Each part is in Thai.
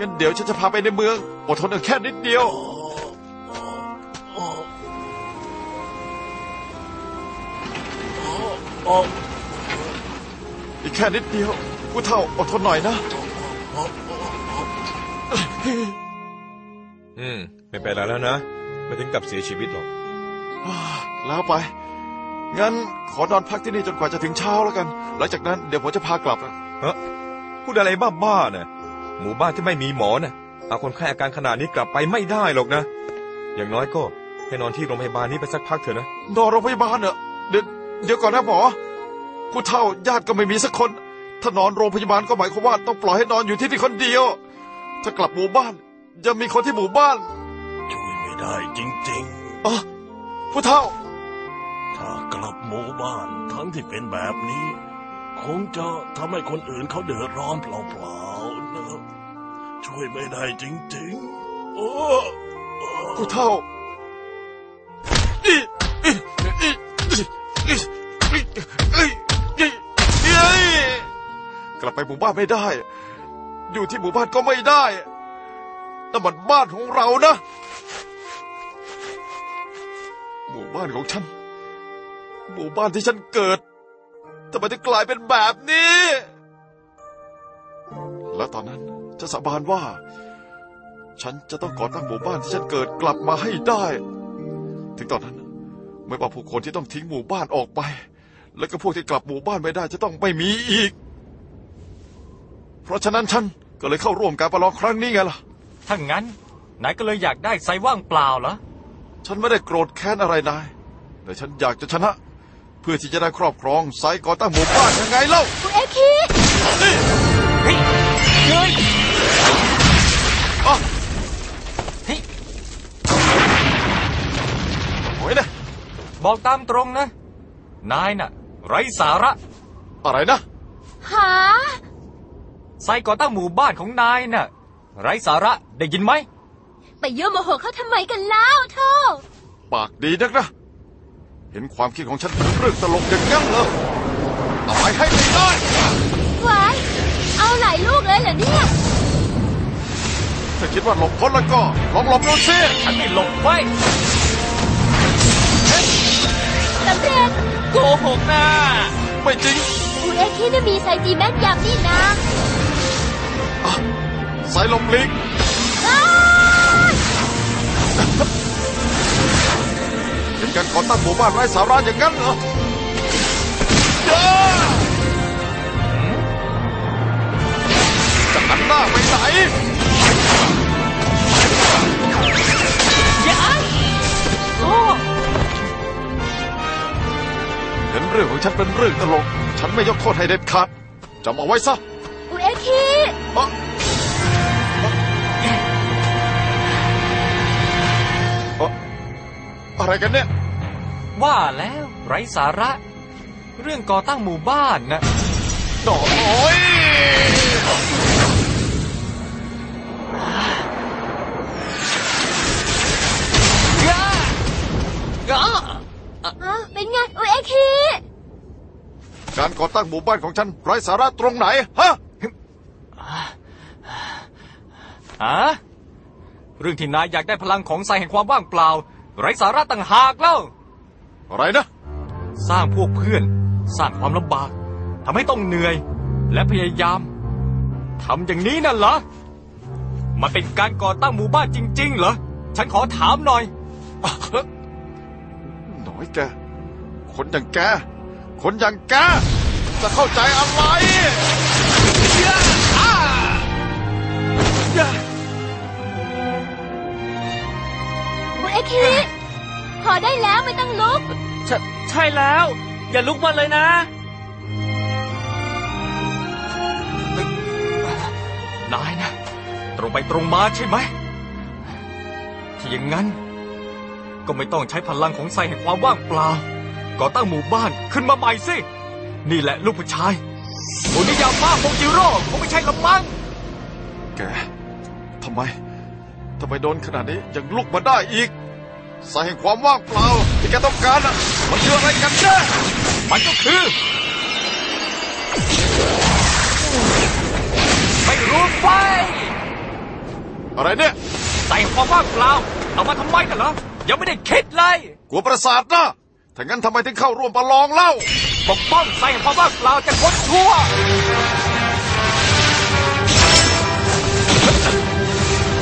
งั้นเดี๋ยวฉันจะพาไปในเมืองอดทนอีกแค่นิดเดียว อีกแค่นิดเดียวผู้เฒ่าอดทนหน่อยนะ อืม ไม่เป็นไรแล้วนะ ไม่ถึงกับเสียชีวิตหรอก แล้วไป งั้นขอนอนพักที่นี่จนกว่าจะถึงเช้าแล้วกัน หลังจากนั้นเดี๋ยวผมจะพากลับนะเฮ้พูดอะไรบ้าๆนะ หมู่บ้านที่ไม่มีหมอนะเอาคนไข้อาการขนาดนี้กลับไปไม่ได้หรอกนะ อย่างน้อยก็ให้นอนที่โรงพยาบาลนี้ไปสักพักเถอะนะนอนโรงพยาบาลเนอะเดี๋ยวเดี๋ยวก่อนนะหมอผู้เฒ่าญาติก็ไม่มีสักคน ถ้านอนโรงพยาบาลก็หมายความว่าต้องปล่อยให้นอนอยู่ที่นี่คนเดียว ถ้ากลับหมู่บ้านจะมีคนที่หมู่บ้าน ช่วยไม่ได้จริงอ๋อผู้เฒ่าๆถ้ากลับหมู่บ้านทั้งที่เป็นแบบนี้ คงจะทำให้คนอื่นเขาเดือดร้อนเปล่าๆนะ ช่วยไม่ได้จริงๆ โอ้กูเท่าลับไปหมู่บ้านไม่ได้ อยู่ที่หมู่บ้านก็ไม่ได้นั่นมันบ้านของเรานะ หมู่บ้านของฉัน หมู่บ้านที่ฉันเกิดทำไมถึงกลายเป็นแบบนี้ แล้วตอนนั้น จะสาบานว่า ฉันจะต้องก่อตั้งหมู่บ้านที่ฉันเกิดกลับมาให้ได้ ถึงตอนนั้น ไม่ว่าผู้คนที่ต้องทิ้งหมู่บ้านออกไป และก็พวกที่กลับหมู่บ้านไม่ได้จะต้องไม่มีอีก เพราะฉะนั้นฉันก็เลยเข้าร่วมการประลองครั้งนี้ไงล่ะ ถ้างั้นนายก็เลยอยากได้ไซว่างเปล่าเหรอ ฉันไม่ได้โกรธแค้นอะไรนาย แต่ฉันอยากจะชนะ เพื่อที่จะได้ครอบครองไซต์ก่อตั้งหมู่บ้านยังไงเล่า คุณเอคินี่เฮ้ยเฮ้ย บอกตามตรงนะ นายน่ะ ไร้สาระ อะไรนะ หา ไซก่อตั้งหมู่บ้านของนายน่ะ ไร้สาระได้ยินไหม ไปยั่วโมโหเขาทำไมกันเล่าเธอปากดีนักนะ เห็นความคิดของฉันเป็นเรื่องตลกอย่างนั้นเหรอเอาไปให้ไม่ได้ไว้เอาหลายลูกเลยเหรอเนี่ย ถ้าคิดว่าหลบพ้นแล้วก็ลองหลบดูสิ ฉันไม่หลบไว้ สำเร็จโกหกนะไม่จริงคุณเอคิน่ะมีไซจีแม่นยำนี่นะอะสายลมลิงอ้าเป็นการก่อตั้งหมู่บ้านไร้สาระอย่างนั้นเหรอจ้าจะหันหน้าไปไหน ฉันเป็นเรื่องตลก ฉันไม่ยกโทษให้เด็ดขาดจำเอาไว้ซะคุณเอคิอะอะอะไรกันเนี่ย ว่าแล้วไร้สาระ เรื่องก่อตั้งหมู่บ้านนะโอ้ยย่าย่าฮะเป็นไงคุณเอคิ การก่อตั้งหมู่บ้านของฉันไร้สาระตรงไหน ฮะ อะเรื่องที่นายอยากได้พลังของไซแห่งความว่างเปล่า ไร้สาระต่างหากเล่า อะไรนะ สร้างพวกเพื่อน สร้างความลำบากทำให้ต้องเหนื่อย และพยายามทำอย่างนี้น่ะเหรอ มันเป็นการก่อตั้งหมู่บ้านจริง ๆ เหรอ ฉันขอถามหน่อย หน่อยแก คนอย่างแก คนอย่างแกจะเข้าใจอะไรคุณเอคิพอได้แล้วไม่ต้องลุก ใช่ใช่แล้ว อย่าลุกมาเลยนะ นายนะ ตรงไปตรงมาใช่ไหมที่อย่างนั้น ก็ไม่ต้องใช้พลังของไซแห่งความว่างเปล่า ก่อตั้งหมู่บ้านขึ้นมาใหม่สิ นี่แหละลูกผู้ชายโอนิยาม่าโมจิโร่คงไม่ใช่ละมั้งแกทำไมทำไมโดนขนาดนี้ยังลุกมาได้อีก สาเหตุความว่างเปล่าที่แกต้องการอะมันคืออะไรกันแน่มันก็คือ ไม่รู้ไฟอะไรเนี่ย ใส่ความว่างเปล่า เอามาทำไมกันเหรอ ยังไม่ได้คิดเลย กลัวประสาทนะ ถ้างั้นทำไมถึงเข้าร่วมประลองเล่า ปกป้องใส่ความว่าเปล่าจากคนชั่ว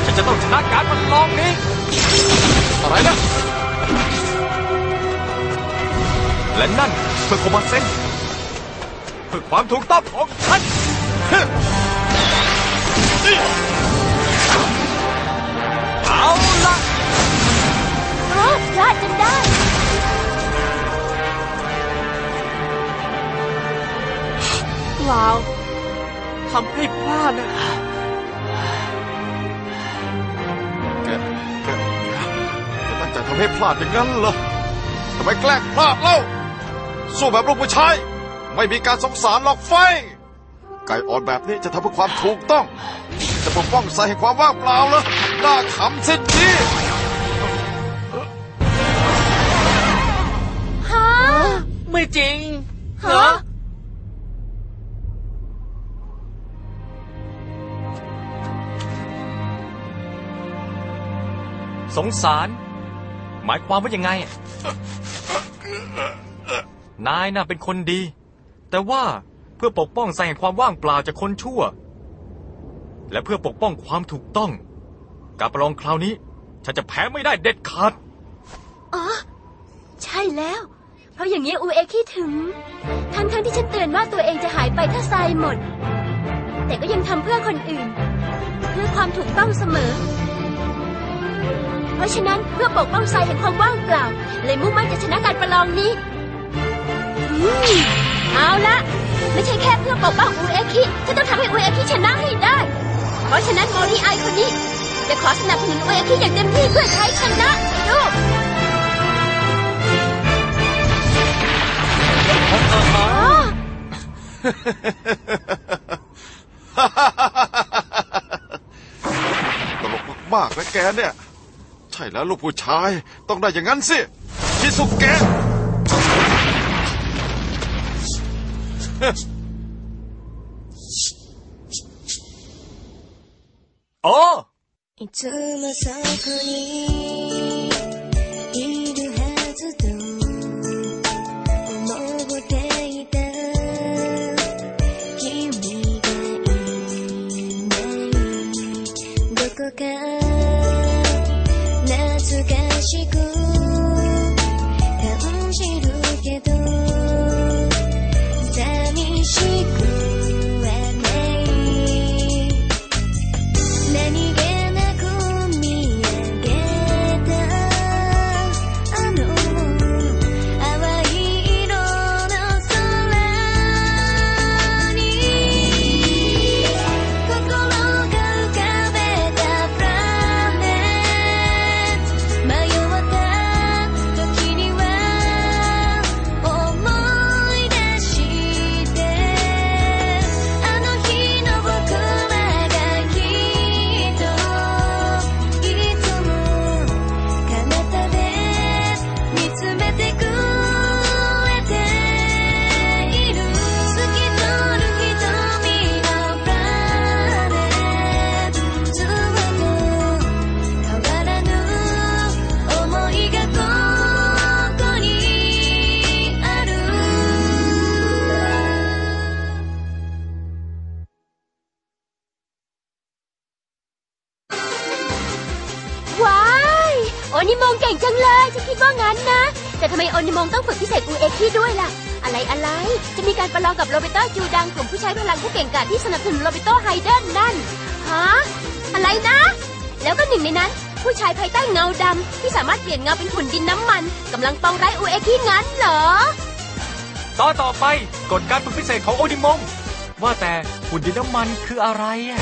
ฉันจะต้องชนะการประลองนี้ อะไรนะ และนั่นเพื่อโคมาเซนเพื่อความถูกต้องของฉัน ทำให้พลาดนะแกแกแกตั้งใจทำให้พลาดอย่างนั้นเหรอทำไมแกล้งพลาดเล่า สู้แบบลูกผู้ชาย ไม่มีการสงสารหรอกไฟ ไก่อ่อนแบบนี้จะทำเพื่อความถูกต้อง จะปกป้องสายแห่งความว่างเปล่าเหรอน่าขำสิ้นดีฮะไม่จริงฮะ สงสาร หมายความว่ายังไง นายน่ะเป็นคนดี แต่ว่าเพื่อปกป้องใส่แห่งความว่างเปล่าจากคนชั่ว และเพื่อปกป้องความถูกต้อง การประลองคราวนี้ ฉันจะแพ้ไม่ได้เด็ดขาดอ๋อใช่แล้ว เพราะอย่างนี้อูเอคิดถึง ทั้งทั้งๆที่ฉันเตือนว่าตัวเองจะหายไปถ้าทรายหมด แต่ก็ยังทำเพื่อคนอื่น เพื่อความถูกต้องเสมอ ราะฉะนั้นเพื่อปกป้องทรายแห่งความว่างเปล่า เลยมุ่งมั่นจะชนะการประลองนี้อืมเอาละไม่ใช่แค่เพื่อปกป้องอูเอคิฉันต้องทำให้อูเอคิชนะให้ได้ เพราะฉะนั้นโมริไอคนนี้จะขอสนับสนุนอูเอคิอย่างเต็มที่เพื่อใช้ชนะดูตลกมากๆนะแกเนี่ย ใช่แล้วลูกผู้ชาย ต้องได้อย่างนั้นสิ ชิสุเกะ โอ้ いつもそこに Yeah, งั้นนะ แต่ทำไมโอนิมงต้องฝึกพิเศษอูเอคิด้วยล่ะ อะไรอะไร จะมีการประลองกับโรเบโตจูดังกลุ่มผู้ใช้พลังผู้เก่งกาจที่สนับสนุนโรเบโตไฮเดนนั่น ฮะ อะไรนะ แล้วก็หนึ่งในนั้น ผู้ชายภายใต้เงาดำที่สามารถเปลี่ยนเงาเป็นหุ่นดินน้ำมันกำลังปองร้ายอูเอคิงั้นเหรอ ตอนต่อไปกฎการฝึกพิเศษของโอดิมงว่าแต่หุ่นดินน้ำมันคืออะไรอะ